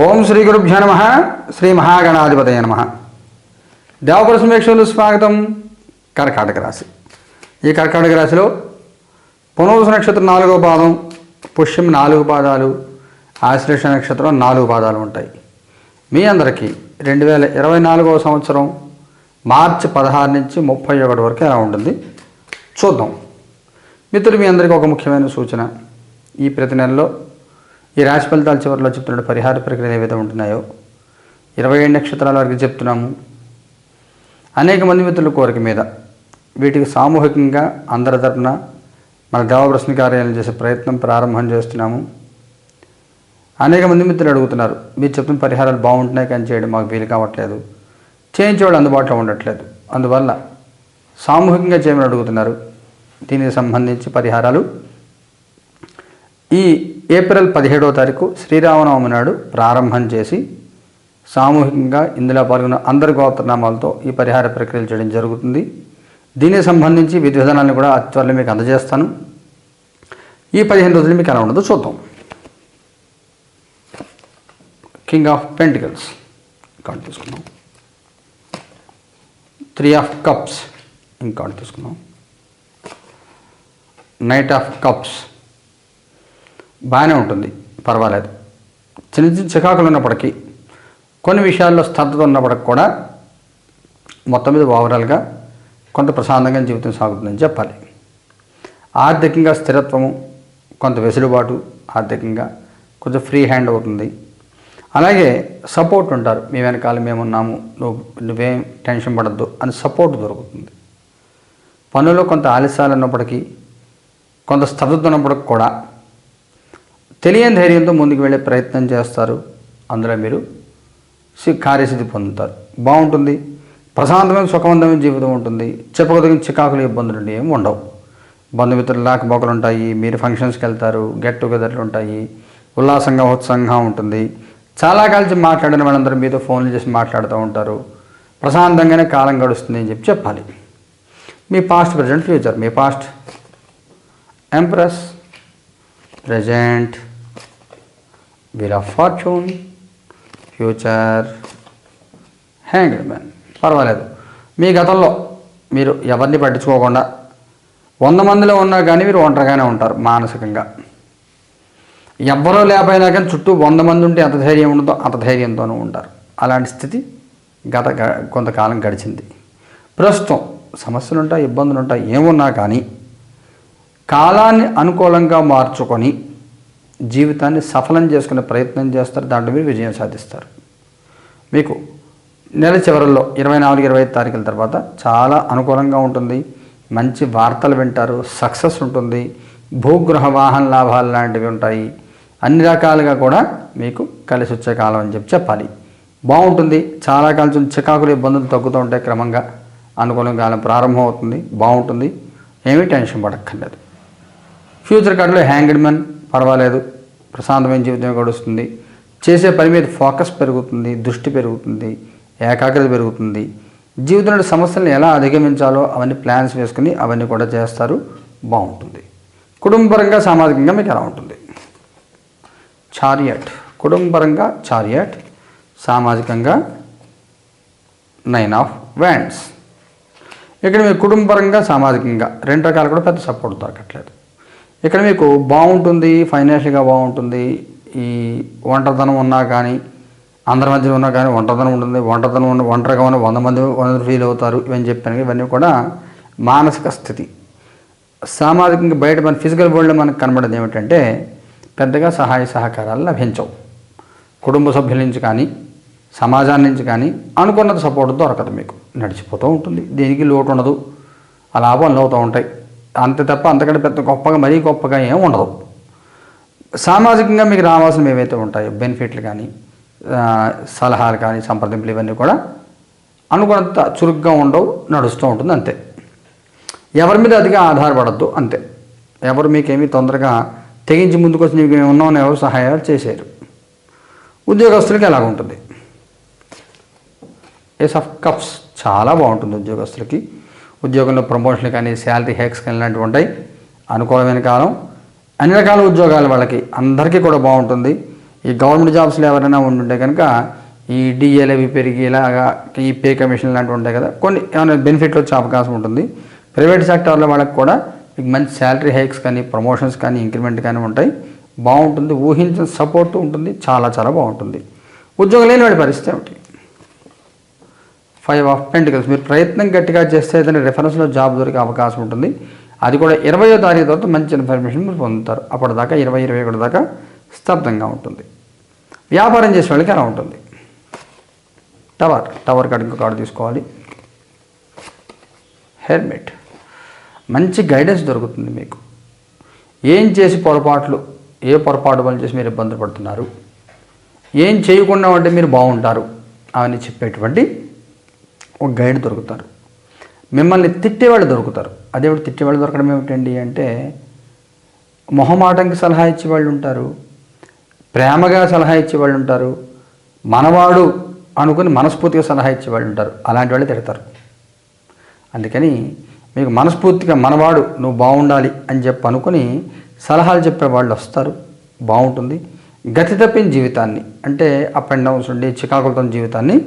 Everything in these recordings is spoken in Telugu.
ఓం శ్రీ గురుభ్య నమ శ్రీ మహాగణాధిపతయ నమ. దేవపుర సమీక్షలు స్వాగతం కర్కాటక రాశి. ఈ కర్కాటక రాశిలో పునరుస నక్షత్రం నాలుగో పాదం పుష్యం నాలుగు పాదాలు ఆశ్లేష నక్షత్రం నాలుగు పాదాలు ఉంటాయి. మీ అందరికీ రెండు వేల ఇరవై నాలుగవ సంవత్సరం మార్చి పదహారు నుంచి ముప్పై ఒకటి వరకు ఎలా ఉంటుంది? చూద్దాం. మిత్రులు మీ అందరికీ ఒక ముఖ్యమైన సూచన. ఈ ప్రతి నెలలో ఈ రాశి ఫలితాల చివరిలో చెప్తున్న పరిహార ప్రక్రియ ఏవైతే ఉంటున్నాయో ఇరవై ఏడు నక్షత్రాల వరకు చెప్తున్నాము. అనేక మంది మిత్రుల కోరిక మీద వీటికి సామూహికంగా అందరి తరపున మన దేవప్రశ్న కార్యాలయం చేసే ప్రయత్నం ప్రారంభం చేస్తున్నాము. అనేక మంది మిత్రులు అడుగుతున్నారు మీరు చెప్తున్న పరిహారాలు బాగుంటున్నాయి కానీ చేయడం మాకు వీలు కావట్లేదు. చేయించేవాళ్ళు అందుబాటులో ఉండట్లేదు. అందువల్ల సామూహికంగా చేయమని అడుగుతున్నారు. దీనికి సంబంధించి పరిహారాలు. ఈ ఏప్రిల్ పదిహేడవ తారీఖు శ్రీరామనవమి నాడు ప్రారంభం చేసి సామూహికంగా ఇందులో పాల్గొన్న అందరి గోత్రనామాలతో ఈ పరిహార ప్రక్రియలు చేయడం జరుగుతుంది. దీనికి సంబంధించి విధి విధానాన్ని కూడా అతి త్వరలో మీకు అందజేస్తాను. ఈ పదిహేను రోజులు మీకు ఎలా ఉండదో చూద్దాం. కింగ్ ఆఫ్ పెంటికల్స్ కార్డు తీసుకున్నాం త్రీ ఆఫ్ కప్స్ ఇంకార్డు తీసుకున్నాం నైట్ ఆఫ్ కప్స్ బాగానే ఉంటుంది. పర్వాలేదు. చిన్న చిన్న చికాకులు ఉన్నప్పటికీ కొన్ని విషయాల్లో స్తబ్దత ఉన్నప్పటికి కూడా మొత్తం మీద ఓవరాల్గా కొంత ప్రశాంతంగా జీవితం సాగుతుందని చెప్పాలి. ఆర్థికంగా స్థిరత్వము కొంత వెసులుబాటు ఆర్థికంగా కొంచెం ఫ్రీ హ్యాండ్ అవుతుంది. అలాగే సపోర్ట్ ఉంటారు. మీ వెనకాల మేమున్నాము. నువ్వు నువ్వేం టెన్షన్ పడద్దు అని సపోర్ట్ దొరుకుతుంది. పనుల్లో కొంత ఆలస్యాలు ఉన్నప్పటికీ కొంత స్తబ్దత ఉన్నప్పటికి కూడా తెలియని ధైర్యంతో ముందుకు వెళ్ళే ప్రయత్నం చేస్తారు. అందులో మీరు కార్యసిద్ధి పొందుతారు. బాగుంటుంది. ప్రశాంతమైన సుఖవంతమైన జీవితం ఉంటుంది. చెప్పకదగిన చికాకులు ఇబ్బందులు ఏమి ఉండవు. బంధుమిత్రులు లాకపోకలు ఉంటాయి మీరు ఫంక్షన్స్కి వెళ్తారు. గెట్ టుగెదర్లు ఉంటాయి. ఉల్లాసంగా ఉత్సాహంగా ఉంటుంది. చాలా కలిసి మాట్లాడిన వాళ్ళందరూ మీతో ఫోన్లు చేసి మాట్లాడుతూ ఉంటారు. ప్రశాంతంగానే కాలం గడుస్తుంది అని చెప్పి చెప్పాలి. మీ past present future. Me past. Empress. Present. Wheel of fortune future hangman పర్వాలేదు. మీ గతంలో మీరు ఎవరిని పట్టించుకోకుండా వంద మందిలో ఉన్నా కానీ మీరు ఒంటరిగానే ఉంటారు మానసికంగా. ఎవ్వరూ లేకపోయినా కానీ చుట్టూ వంద మంది ఉంటే ఎంత ధైర్యం ఉండదో అంత ధైర్యంతోనూ ఉంటారు. అలాంటి స్థితి గత గ- కొంతకాలం గడిచింది. ప్రస్తుతం సమస్యలు ఉంటాయి ఇబ్బందులు ఉంటాయి ఏమున్నా కానీ కాలాన్ని అనుకూలంగా మార్చుకొని జీవితాన్ని సఫలం చేసుకునే ప్రయత్నం చేస్తారు దాంట్లో మీరు విజయం సాధిస్తారు. మీకు నెల చివరల్లో ఇరవై నాలుగు ఇరవై ఐదు తారీఖుల తర్వాత చాలా అనుకూలంగా ఉంటుంది. మంచి వార్తలు వింటారు సక్సెస్ ఉంటుంది. భూగృహ వాహన లాభాలు లాంటివి ఉంటాయి. అన్ని రకాలుగా కూడా మీకు కలిసి వచ్చే కాలం అని చెప్పి చెప్పాలి. బాగుంటుంది. చాలా కాలం చికాకులు ఇబ్బందులు తగ్గుతూ ఉంటాయి క్రమంగా. అనుకూలంగా కాలం ప్రారంభం అవుతుంది. బాగుంటుంది. ఏమీ టెన్షన్ పడక్కర్లేదు. ఫ్యూచర్ కార్డులో హ్యాంగిడ్ మ్యాన్ పర్వాలేదు. ప్రశాంతమైన జీవితం గడుస్తుంది చేసే పని మీద ఫోకస్ పెరుగుతుంది దృష్టి పెరుగుతుంది ఏకాగ్రత పెరుగుతుంది. జీవితంలో సమస్యలను ఎలా అధిగమించాలో అవన్నీ ప్లాన్స్ వేసుకుని అవన్నీ కూడా చేస్తారు. బాగుంటుంది. కుటుంబపరంగా సామాజికంగా మీకు ఎలా ఉంటుంది? చారియట్. కుటుంబపరంగా చారియట్ సామాజికంగా నైన్ ఆఫ్ వ్యాండ్స్ ఇక్కడ మీకు కుటుంబపరంగా సామాజికంగా రెండు రకాలు కూడా పెద్ద సపోర్ట్ దొరకట్లేదు. ఇక్కడ మీకు బాగుంటుంది ఫైనాన్షియల్గా బాగుంటుంది. ఈ ఒంటరితనం ఉన్నా కానీ అందరి మధ్య ఉన్నా కానీ ఒంటరితనం ఉంటుంది. ఒంటరితనం ఉన్న ఒంటరిగా ఉన్న వంద మంది వంద ఫీల్ అవుతారు ఇవన్నీ చెప్పాను. ఇవన్నీ కూడా మానసిక స్థితి. సామాజికంగా బయట మన ఫిజికల్ వరల్డ్లో మనకు కనబడేది ఏమిటంటే పెద్దగా సహాయ సహకారాలు లభించవు. కుటుంబ సభ్యుల నుంచి కానీ సమాజాన్ని నుంచి కానీ అనుకున్నది సపోర్ట్ దొరకదు మీకు. నడిచిపోతూ ఉంటుంది. దేనికి లోటు ఉండదు. అలా పనులు అవుతూ ఉంటాయి. అంతే తప్ప అంతకంటే పెద్ద గొప్పగా మరీ గొప్పగా ఏం ఉండదు. సామాజికంగా మీకు రావాల్సినవి ఏవైతే ఉంటాయో బెనిఫిట్లు కానీ సలహాలు కానీ సంప్రదింపులు ఇవన్నీ కూడా అనుకున్నంత చురుగ్గా ఉండవు నడుస్తూ ఉంటుంది అంతే. ఎవరి మీద అతిగా ఆధారపడద్దు అంతే. ఎవరు మీకేమీ తొందరగా తెగించి ముందుకొచ్చి నీకు ఉన్నామని ఎవరు సహాయాలు చేశారు ఉద్యోగస్తులకి ఎలాగ ఉంటుంది? ఏస్ ఆఫ్ కప్స్ చాలా బాగుంటుంది ఉద్యోగస్తులకి. ఉద్యోగంలో ప్రమోషన్లు కానీ శాలరీ హ్యాక్స్ కానీ ఇలాంటివి ఉంటాయి. అనుకూలమైన కాలం. అన్ని రకాల ఉద్యోగాలు వాళ్ళకి అందరికీ కూడా బాగుంటుంది. ఈ గవర్నమెంట్ జాబ్స్లో ఎవరైనా ఉండుంటే కనుక ఈ డిఏలు అవి పెరిగి ఇలాగా ఈ పే కమిషన్ లాంటివి ఉంటాయి కదా కొన్ని ఏమైనా బెనిఫిట్లు వచ్చే అవకాశం ఉంటుంది. ప్రైవేట్ సెక్టార్లో వాళ్ళకి కూడా మీకు మంచి శాలరీ హైక్స్ కానీ ప్రమోషన్స్ కానీ ఇంక్రిమెంట్ కానీ ఉంటాయి. బాగుంటుంది. ఊహించిన సపోర్ట్ ఉంటుంది. చాలా చాలా బాగుంటుంది. ఉద్యోగం లేని వాడి పరిస్థితి ఏమిటి? ఫైవ్ ఆఫ్ పెంటికల్స్ మీరు ప్రయత్నం గట్టిగా చేస్తే ఏదైనా రెఫరెన్స్లో జాబ్ దొరికే అవకాశం ఉంటుంది. అది కూడా ఇరవయో తారీఖు తర్వాత మంచి ఇన్ఫర్మేషన్ మీరు పొందుతారు. అప్పటిదాకా ఇరవై ఇరవై ఒకటి దాకా స్తబ్దంగా ఉంటుంది. వ్యాపారం చేసే వాళ్ళకి ఎలా ఉంటుంది. టవర్ టవర్ కార్డు ఇంకో కార్డు తీసుకోవాలి. హెల్మెట్. మంచి గైడెన్స్ దొరుకుతుంది మీకు. ఏం చేసి పొరపాట్లు ఏ పొరపాటు వల్ల చేసి మీరు ఇబ్బంది పడుతున్నారు? ఏం చేయకుండా ఉంటే మీరు బాగుంటారు? అవన్నీ చెప్పేటువంటి ఒక గైడ్ దొరుకుతారు. మిమ్మల్ని తిట్టేవాళ్ళు దొరుకుతారు. అదేవిడు తిట్టేవాళ్ళు దొరకడం ఏమిటండి అంటే మొహమాటంకి సలహా ఇచ్చేవాళ్ళు ఉంటారు ప్రేమగా సలహా ఇచ్చేవాళ్ళు ఉంటారు మనవాడు అనుకుని మనస్ఫూర్తిగా సలహా ఇచ్చేవాళ్ళు ఉంటారు. అలాంటి వాళ్ళు తిడతారు. అందుకని మీకు మనస్ఫూర్తిగా మనవాడు నువ్వు బాగుండాలి అని చెప్పి అనుకుని సలహాలు చెప్పే వాళ్ళు వస్తారు. బాగుంటుంది. గతి తప్పిన జీవితాన్ని అంటే అప్ అండ్ డౌన్స్ ఉండి చికాకులతో జీవితాన్ని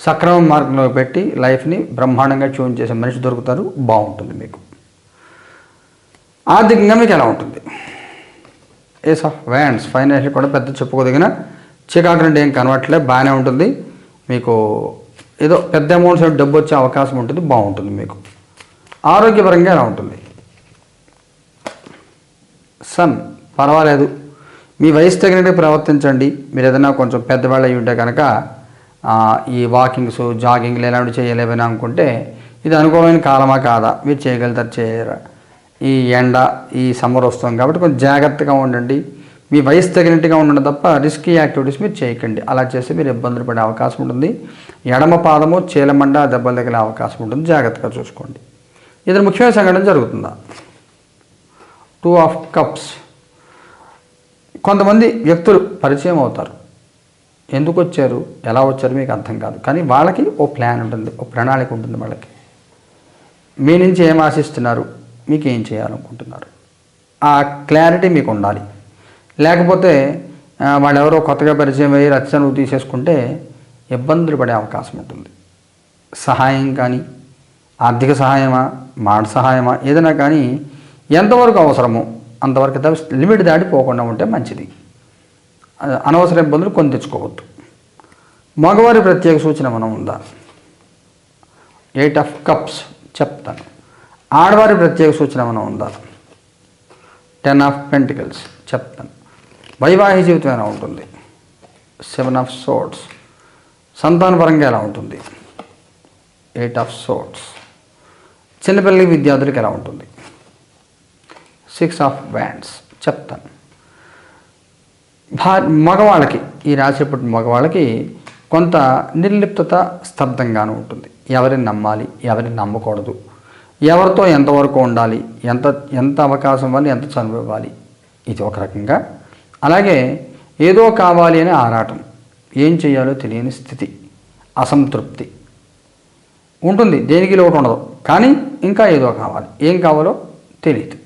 సక్రమ మార్గంలో పెట్టి లైఫ్ని బ్రహ్మాండంగా ట్యూన్ చేసే మనిషి దొరుకుతారు బాగుంటుంది మీకు. ఆర్థికంగా మీకు ఎలా ఉంటుంది? ఏ సార్? వ్యాండ్స్ ఫైనాన్షియల్ కూడా పెద్ద చెప్పుకోదగిన చికాకు నుండి ఏం కనవట్లే బాగానే ఉంటుంది. మీకు ఏదో పెద్ద అమౌంట్స్ డబ్బు వచ్చే అవకాశం ఉంటుంది బాగుంటుంది మీకు. ఆరోగ్యపరంగా ఎలా ఉంటుంది? సన్ పర్వాలేదు. మీ వయసు తగినట్టు ప్రవర్తించండి. మీరు ఏదైనా కొంచెం పెద్దవాళ్ళు అయి ఉంటే కనుక ఈ వాకింగ్స్ జాగింగ్లు ఇలాంటివి చేయలేవని అనుకుంటే ఇది అనుకూలమైన కాలమా కాదా? మీరు చేయగలుగుతారు చేయరా. ఈ ఎండ ఈ సమ్మర్ వస్తుంది కాబట్టి కొంచెం జాగ్రత్తగా ఉండండి. మీ వయసు తగినట్టుగా ఉండండి తప్ప రిస్కీ యాక్టివిటీస్ మీరు చేయకండి. అలా చేస్తే మీరు ఇబ్బందులు పడే అవకాశం ఉంటుంది. ఎడమ పాదము చీలమండ దెబ్బలు తగిలే అవకాశం ఉంటుంది. జాగ్రత్తగా చూసుకోండి. ఇది ముఖ్యమైన సంఘటన జరుగుతుందా? టూ ఆఫ్ కప్స్ కొంతమంది వ్యక్తులు పరిచయం అవుతారు. ఎందుకు వచ్చారు? ఎలా వచ్చారు మీకు అర్థం కాదు. కానీ వాళ్ళకి ఓ ప్లాన్ ఉంటుంది ఓ ప్రణాళిక ఉంటుంది వాళ్ళకి. మీ నుంచి ఏం ఆశిస్తున్నారు? మీకు ఏం చేయాలనుకుంటున్నారు? ఆ క్లారిటీ మీకు ఉండాలి. లేకపోతే వాళ్ళెవరో వాళ్ళు ఎవరో కొత్తగా పరిచయం అయ్యి రచనలు తీసేసుకుంటే ఇబ్బందులు పడే అవకాశం ఉంటుంది. సహాయం కానీ ఆర్థిక సహాయమా మాట సహాయమా ఏదైనా కానీ ఎంతవరకు అవసరమో అంతవరకు లిమిట్ దాటిపోకుండా ఉంటే మంచిది. అనవసర ఇబ్బందులు కొని తెచ్చుకోవద్దు. మగవారి ప్రత్యేక సూచన మనం ఉందా? ఎయిట్ ఆఫ్ కప్స్ చెప్తాను. ఆడవారి ప్రత్యేక సూచన మనం ఉందా? టెన్ ఆఫ్ పెంటికల్స్ చెప్తాను. వైవాహిక జీవితం ఎలా ఉంటుంది? సెవెన్ ఆఫ్ సోట్స్ సంతానపరంగా ఎలా ఉంటుంది? ఎయిట్ ఆఫ్ సోట్స్ చిన్నపిల్లలకి విద్యార్థులకి ఎలా ఉంటుంది? సిక్స్ ఆఫ్ వ్యాండ్స్ చెప్తాను. భా మగవాళ్ళకి ఈ రాసేపటి మగవాళ్ళకి కొంత నిర్లిప్తత స్తబ్దంగానే ఉంటుంది. ఎవరిని నమ్మాలి ఎవరిని నమ్మకూడదు. ఎవరితో ఎంతవరకు ఉండాలి ఎంత ఎంత అవకాశం ఇవ్వాలి ఎంత చనువు ఇవ్వాలి. ఇది ఒక రకంగా. అలాగే ఏదో కావాలి అనే ఆరాటం. ఏం చేయాలో తెలియని స్థితి అసంతృప్తి. ఉంటుంది. దేనికి లోటు ఉండదు. కానీ ఇంకా ఏదో కావాలి. ఏం కావాలో తెలియదు.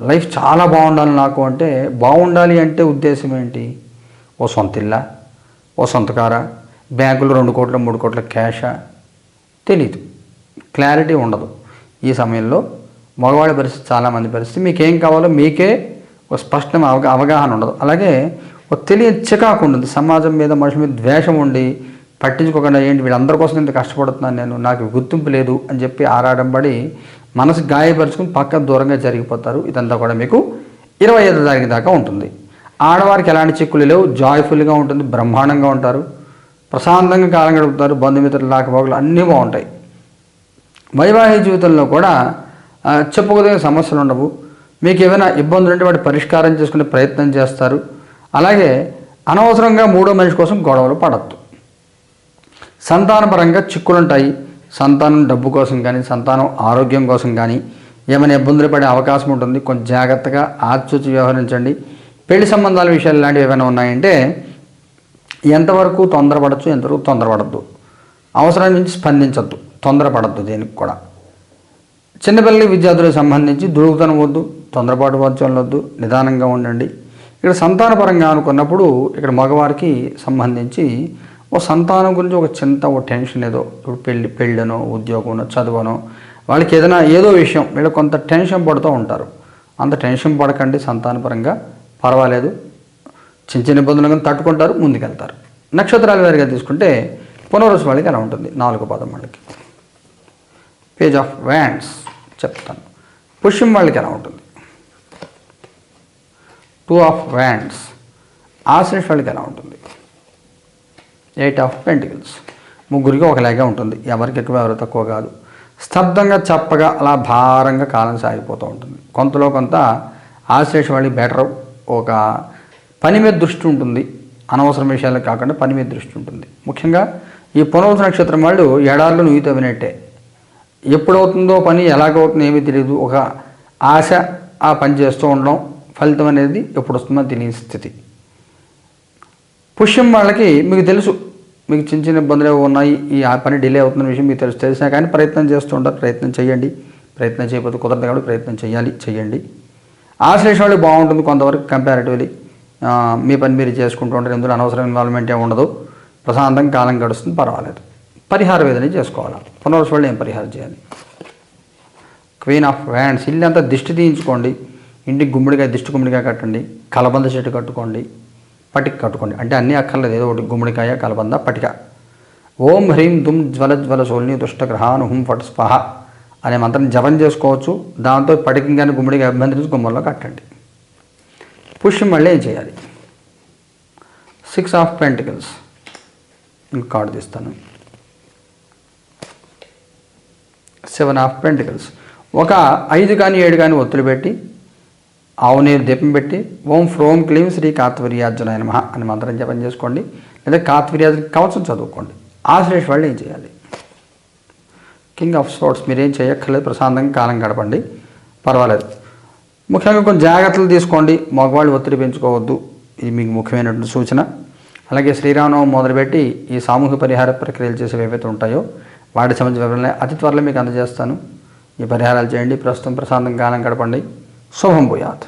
లైఫ్ చాలా బాగుండాలి నాకు అంటే బాగుండాలి అంటే ఉద్దేశం ఏంటి? ఓ సొంత ఇల్లా? ఓ సొంతకారా బ్యాంకులో రెండు కోట్ల మూడు కోట్ల క్యాషా? తెలీదు. క్లారిటీ ఉండదు. ఈ సమయంలో మగవాడి పరిస్థితి చాలామంది పరిస్థితి మీకు ఏం కావాలో మీకే ఒక స్పష్టమైన అవగా అవగాహన ఉండదు. అలాగే ఒక తెలియని చికాకు ఉంటుంది సమాజం మీద మనుషుల మీద ద్వేషం ఉండి పట్టించుకోకుండా ఏంటి వీళ్ళందరి కోసం ఇంత కష్టపడుతున్నాను నేను నాకు గుర్తింపు లేదు అని చెప్పి ఆరాటం పడి మనసు గాయపరుచుకుని పక్క దూరంగా జరిగిపోతారు. ఇదంతా కూడా మీకు ఇరవై ఐదు తారీఖు దాకా ఉంటుంది. ఆడవారికి ఎలాంటి చిక్కులు లేవు. జాయ్ఫుల్గా ఉంటుంది. బ్రహ్మాండంగా ఉంటారు. ప్రశాంతంగా కాలం గడుపుతారు. బంధుమిత్రులు లాకపోకలు అన్నీ బాగుంటాయి. వైవాహిక జీవితంలో కూడా చెప్పుకోదగిన సమస్యలు ఉండవు. మీకు ఏమైనా ఇబ్బందులు ఉంటే వాటి పరిష్కారం చేసుకునే ప్రయత్నం చేస్తారు. అలాగే అనవసరంగా మూడో మనిషి కోసం గొడవలు పడద్దు. సంతానపరంగా చిక్కులుంటాయి. సంతానం డబ్బు కోసం కానీ సంతానం ఆరోగ్యం కోసం కానీ ఏమైనా ఇబ్బందులు పడే అవకాశం ఉంటుంది. కొంచెం జాగ్రత్తగా ఆచితూచి వ్యవహరించండి. పెళ్ళి సంబంధాల విషయాలు ఇలాంటివి ఏమైనా ఉన్నాయంటే ఎంతవరకు తొందరపడచ్చు ఎంతవరకు తొందరపడద్దు. అవసరం నుంచి స్పందించద్దు. తొందరపడద్దు దేనికి కూడా. చిన్నపిల్లల విద్యార్థులకు సంబంధించి దురుగుతనం వద్దు తొందరపాటు వచ్చం వద్దు నిదానంగా ఉండండి. ఇక్కడ సంతానపరంగా అనుకున్నప్పుడు ఇక్కడ మగవారికి సంబంధించి ఓ సంతానం గురించి ఒక చింత ఓ టెన్షన్ ఏదో. ఇప్పుడు పెళ్ళి పెళ్ళనో ఉద్యోగమో చదువునో వాళ్ళకి ఏదైనా ఏదో విషయం వీళ్ళు కొంత టెన్షన్ పడుతూ ఉంటారు. అంత టెన్షన్ పడకండి సంతానపరంగా. పర్వాలేదు. చిన్న చిన్న ఇబ్బందులు కానీ తట్టుకుంటారు ముందుకెళ్తారు. నక్షత్రాల వారిగా తీసుకుంటే పునరుసు వాళ్ళకి ఎలా ఉంటుంది? నాలుగు పదం వాళ్ళకి. పేజ్ ఆఫ్ వ్యాండ్స్ చెప్తాను. పుష్యం వాళ్ళకి ఎలా ఉంటుంది? Two of wands. ఆశ్రేష్ వాళ్ళకి ఎలా ఉంటుంది? ఎయిట్ ఆఫ్ పెంటికల్స్ ముగ్గురికి ఒకలాగే ఉంటుంది. ఎవరికి ఎక్కువ ఎవరు తక్కువ కాదు. స్తబ్దంగా చప్పగా అలా భారంగా కాలం సాగిపోతూ ఉంటుంది. కొంతలో కొంత ఆశ్లేష వాళ్ళకి బెటర్ ఒక పని మీద దృష్టి ఉంటుంది. అనవసరం విషయాలు కాకుండా పని మీద దృష్టి ఉంటుంది. ముఖ్యంగా ఈ పునర్వస నక్షత్రం వాళ్ళు ఎడార్లు నుయ్యి తవ్వినట్టే ఎప్పుడవుతుందో పని ఎలాగవుతుందో ఏమీ తెలియదు ఒక ఆశ ఆ పని చేస్తూ ఉండడం ఫలితం అనేది ఎప్పుడు వస్తుందో తెలియని స్థితి. పుష్యం వాళ్ళకి మీకు తెలుసు. మీకు చిన్న చిన్న ఇబ్బందులు ఉన్నాయి. ఈ ఆ పని డిలే అవుతున్న విషయం మీకు తెలుసు. తెలిసినా కానీ ప్రయత్నం చేస్తూ ఉంటారు ప్రయత్నం చేయండి. ప్రయత్నం చేయకపోతే కుదరదు కాబట్టి ప్రయత్నం చేయాలి. చేయండి. ఆశ్లేషణ వాళ్ళకి బాగుంటుంది కొంతవరకు కంపారిటివ్లీ మీ పని మీరు చేసుకుంటూ ఉంటారు ఎందుకు అనవసరం ఇన్వాల్వ్మెంట్ ఏమి ఉండదు. ప్రశాంతంగా కాలం గడుస్తుంది. పర్వాలేదు. పరిహారం ఏదైనా చేసుకోవాలి. పునర్వస వాళ్ళు ఏం పరిహారం చేయాలి? క్వీన్ ఆఫ్ వ్యాండ్స్ ఇల్లు అంతా దిష్టి తీయించుకోండి. ఇంటికి గుమ్మడికాయ దిష్టి గుమ్మడికాయ కట్టండి. కలబంద చెట్టు కట్టుకోండి. పటిక కట్టుకోండి. అంటే అన్నీ అక్కర్లేదు. ఏదో ఒకటి గుమ్మడికాయ కలబంద పటిక. ఓం హ్రీం దుమ్ జ్వల జ్వల సోల్ని దుష్టగ్రహాను హుం ఫట్ స్పహ అనే మంత్రం జపం చేసుకోవచ్చు. దాంతో పటికంగానే గుమ్మడికాయ అభ్యంతరించి గుమ్మంలో కట్టండి. పుష్యం మళ్ళీ ఏం చేయాలి? Six of pentacles. కార్డు తీస్తాను. Seven of pentacles. ఒక ఐదు కానీ ఏడు కానీ ఒత్తులు పెట్టి ఆవు నీరు దీపం పెట్టి ఓం ఫ్రోం క్లీం శ్రీ కాత్వర్యార్జున నమ అని మంత్రం జపం చేసుకోండి. లేదా కాత్వర్యార్జున కవచం చదువుకోండి. ఆశ్లేష వాళ్ళు ఏం చేయాలి? కింగ్ ఆఫ్ స్పోర్ట్స్ మీరేం చేయక్కర్లేదు ప్రశాంతంగా కాలం గడపండి. పర్వాలేదు. ముఖ్యంగా కొన్ని జాగ్రత్తలు తీసుకోండి. మగవాళ్ళు ఒత్తిడి పెంచుకోవద్దు. ఇది మీకు ముఖ్యమైనటువంటి సూచన. అలాగే శ్రీరామనవం మొదలుపెట్టి ఈ సామూహిక పరిహార ప్రక్రియలు చేసేవి ఏవైతే ఉంటాయో వాటి సంబంధించిన వివరణ అతి త్వరలో మీకు అందజేస్తాను. ఈ పరిహారాలు చేయండి. ప్రస్తుతం ప్రశాంతంగా కాలం గడపండి. सोहम बुयात